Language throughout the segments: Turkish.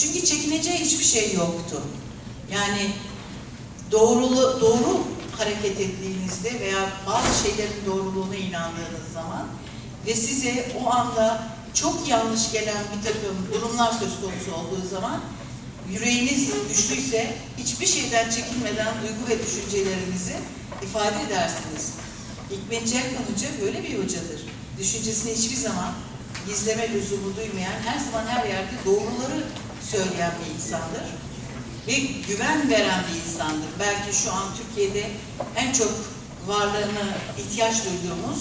Çünkü çekineceği hiçbir şey yoktu. Yani doğrulu, doğru hareket ettiğinizde veya bazı şeylerin doğruluğuna inandığınız zaman ve size o anda çok yanlış gelen bir takım durumlar söz konusu olduğu zaman yüreğiniz güçlüyse hiçbir şeyden çekinmeden duygu ve düşüncelerinizi ifade edersiniz. Hikmet Cerkan Hoca böyle bir hocadır. Düşüncesini hiçbir zaman gizleme lüzumu duymayan, her zaman her yerde doğruları söyleyen bir insandır. Ve güven veren bir insandır. Belki şu an Türkiye'de en çok varlığını ihtiyaç duyduğumuz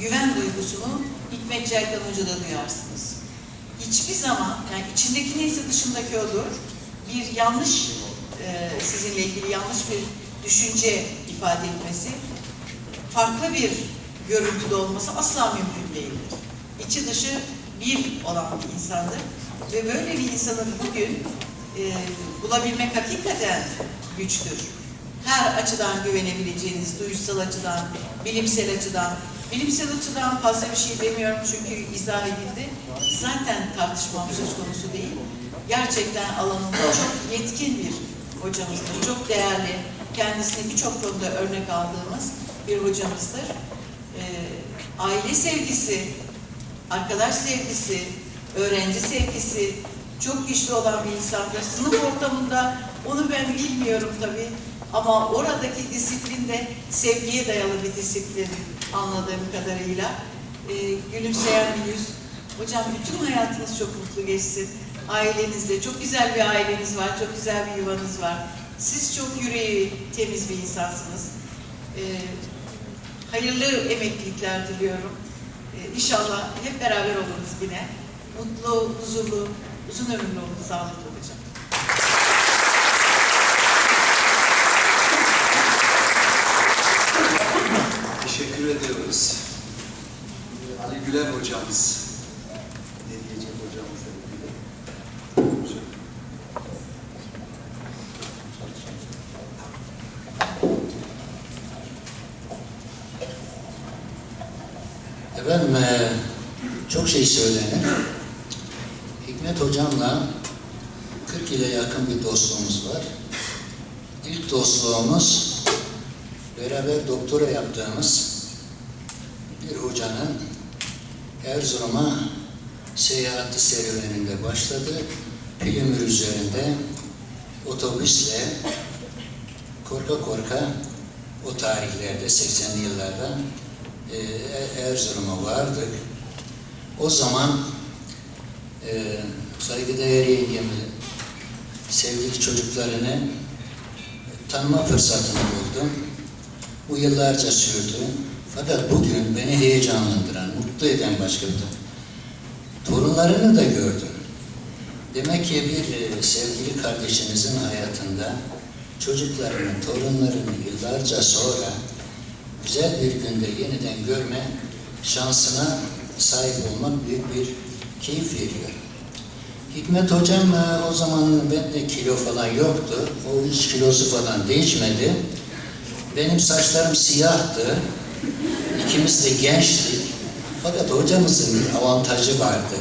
güven duygusunu Hikmet Cerkan Hoca'da duyarsınız. Hiçbir zaman, yani içindeki neyse dışındaki odur, bir yanlış, e, sizinle ilgili yanlış bir düşünce ifade etmesi, farklı bir görüntüde olması asla mümkün değildir. İçi dışı bir olan bir insandır. Ve böyle bir insanın bugün e, bulabilmek hakikaten güçtür. Her açıdan güvenebileceğiniz, duyusal açıdan, bilimsel açıdan, bilimsel açıdan fazla bir şey demiyorum çünkü izah edildi. Zaten tartışmam söz konusu değil. Gerçekten alanında çok yetkin bir hocamızdır. Çok değerli, kendisine birçok konuda örnek aldığımız bir hocamızdır. Ee, aile sevgisi, arkadaş sevgisi, öğrenci sevgisi çok güçlü olan bir insandır. Sınıf ortamında onu ben bilmiyorum tabii ama oradaki disiplin de sevgiye dayalı bir disiplin anladığım kadarıyla. Ee, gülümseyen bir yüz. Hocam bütün hayatınız çok mutlu geçsin. Ailenizde çok güzel bir aileniz var, çok güzel bir yuvanız var. Siz çok yüreği temiz bir insansınız. Ee, hayırlı emeklilikler diliyorum. Ee, İnşallah hep beraber oluruz yine. Mutlu, huzurlu, uzun ömürlü olun, sağlıklı olacak. Teşekkür ediyoruz. Ali Güler hocamız. Ne diyecek hocamız? Efendim eee, çok şey söylenir. Hikmet hocamla 40 ile yakın bir dostluğumuz var. İlk dostluğumuz beraber doktora yaptığımız bir hocanın Erzurum'a seyahati serüveninde başladı. Pilimir üzerinde otobüsle korka korka o tarihlerde 80'li yıllarda e, Erzurum'a vardık. O zaman e, saygıdeğer yengemin sevgili çocuklarını tanıma fırsatını buldum. Bu yıllarca sürdü. Fakat bugün beni heyecanlandıran, mutlu eden başka bir. Torunlarını da gördüm. Demek ki bir e, sevgili kardeşinizin hayatında çocuklarını, torunlarını yıllarca sonra güzel bir günde yeniden görme şansına sahip olmak büyük bir keyif veriyor. Hikmet hocam e, o zaman bende kilo falan yoktu. O üç kilosu falan değişmedi. Benim saçlarım siyahtı. İkimiz de gençtik. Fakat hocamızın bir avantajı vardı.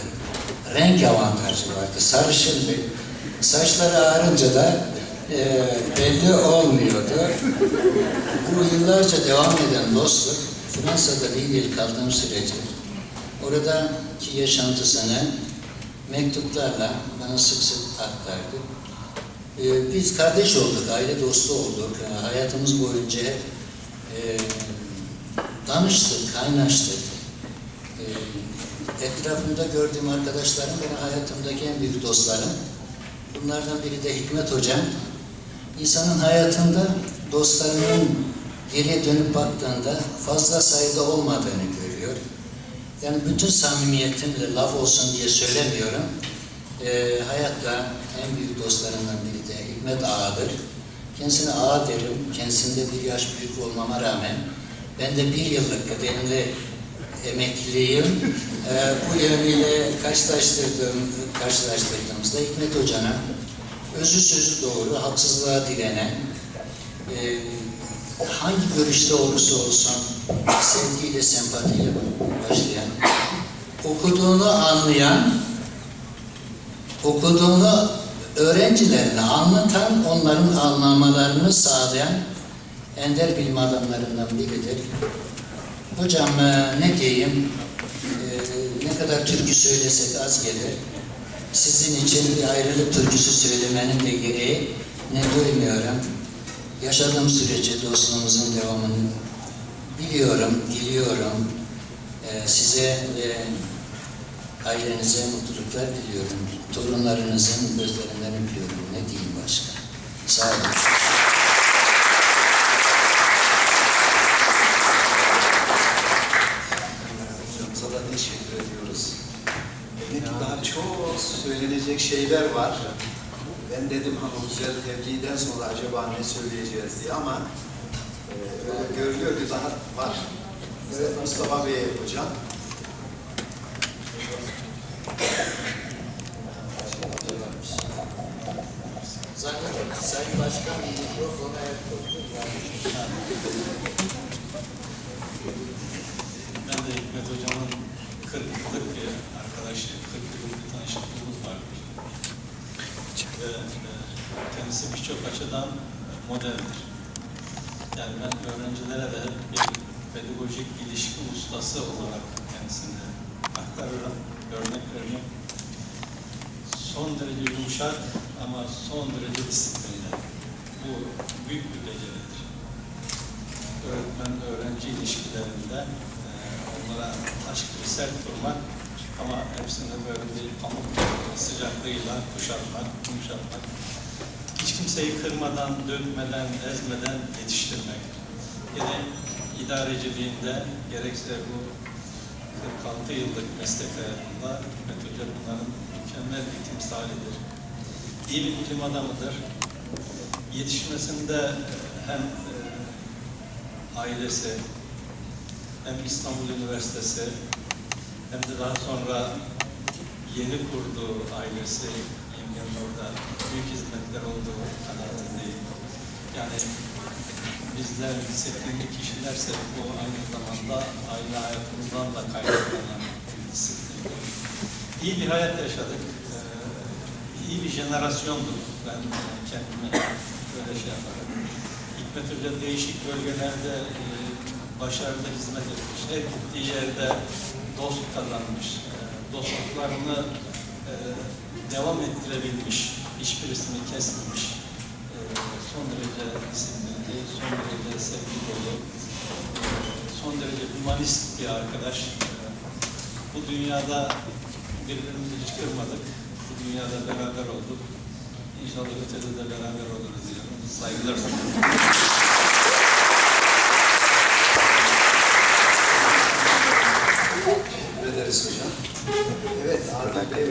Renk avantajı vardı. Sarışın bir. Saçları ağarınca da e, belli olmuyordu. Bu yıllarca devam eden dostluk, Fransa'da yıl kaldığım sürece oradaki yaşantısını mektuplarla bana sık sık aktardı. Ee, biz kardeş olduk, aile dostu olduk. Ee, hayatımız boyunca e, danıştık, kaynaştık. Ee, etrafımda gördüğüm arkadaşlarım benim hayatımdaki en büyük dostlarım. Bunlardan biri de Hikmet Hocam. İnsanın hayatında dostlarının geriye dönüp baktığında fazla sayıda olmadığını görüyor. Yani bütün samimiyetimle laf olsun diye söylemiyorum. Ee, hayatta en büyük dostlarından biri de Hikmet Ağa'dır. Kendisine ağa derim. Kendisinde bir yaş büyük olmama rağmen ben de bir yıllık kıdemli emekliyim. Ee, bu yönüyle karşılaştırdığım, karşılaştırdığımızda Hikmet Hoca'na özü sözü doğru, haksızlığa direnen, e, hangi görüşte olursa olsun sevgiyle, sempatiyle başlayan, okuduğunu anlayan, okuduğunu öğrencilerine anlatan, onların anlamalarını sağlayan ender bilim adamlarından biridir. Hocam e, ne diyeyim, e, ne kadar türkü söylesek az gelir. Sizin için bir ayrılık türküsü söylemenin de gereği ne duymuyorum. Yaşadığım sürece dostluğumuzun devamını biliyorum, diliyorum. E, size ve ailenize mutluluklar diliyorum. Torunlarınızın gözlerinden öpüyorum. Ne diyeyim başka? Sağ olun. Hocamıza da teşekkür ediyoruz. Demek daha çok söylenecek şeyler var. Ben dedim o güzel tebliğden sonra acaba ne söyleyeceğiz diye ama e, görülüyor ki daha var. Evet Mustafa Bey hocam. Zannederim Sayın Başkan mikrofonu el koydu. Ben de Hikmet Hocam'ın 40 yıllık bir arkadaşı, 40 yıllık bir tanışıklığımız vardır. Ve e, kendisi birçok açıdan modeldir. Yani ben öğrencilere de bir pedagojik ilişki ustası olarak kendisini aktarırım, örnek veririm. Son derece yumuşak ama son derece disiplinli. Bu büyük bir beceridir öğretmen öğrenci ilişkilerinde e, onlara taş gibi sert durmak ama hepsinde böyle bir pamuk sıcaklığıyla kuşatmak, yumuşatmak. Hiç kimseyi kırmadan, dökmeden, ezmeden yetiştirmek. Yine idareciliğinde gerekse bu 46 yıllık meslek hayatında Hikmet Hoca bunların mükemmel bir timsalidir. İyi bir bilim adamıdır. Yetişmesinde hem e, ailesi, hem İstanbul Üniversitesi, hem de daha sonra yeni kurduğu ailesi, yengenin orada büyük hizmetler olduğu kanaatindeyim. Yani bizler disiplinli kişilerse bu aynı zamanda aile hayatımızdan da kaynaklanan bir disiplin. İyi bir hayat yaşadık. Ee, iyi bir jenerasyonduk. Ben kendime böyle şey yaparım. Hikmet Hoca değişik bölgelerde e, başarılı hizmet etmiş. Her gittiği yerde dost kazanmış. E, dostluklarını e, devam ettirebilmiş. Hiçbirisini kesmemiş. E, son derece disiplinli, son derece sevgi dolu, e, son derece humanist bir arkadaş. Bu dünyada birbirimizi hiç kırmadık. Bu dünyada beraber olduk. İnşallah ötede de beraber oluruz diyorum. Saygılar sunuyorum. Ederiz hocam. Evet Adil Bey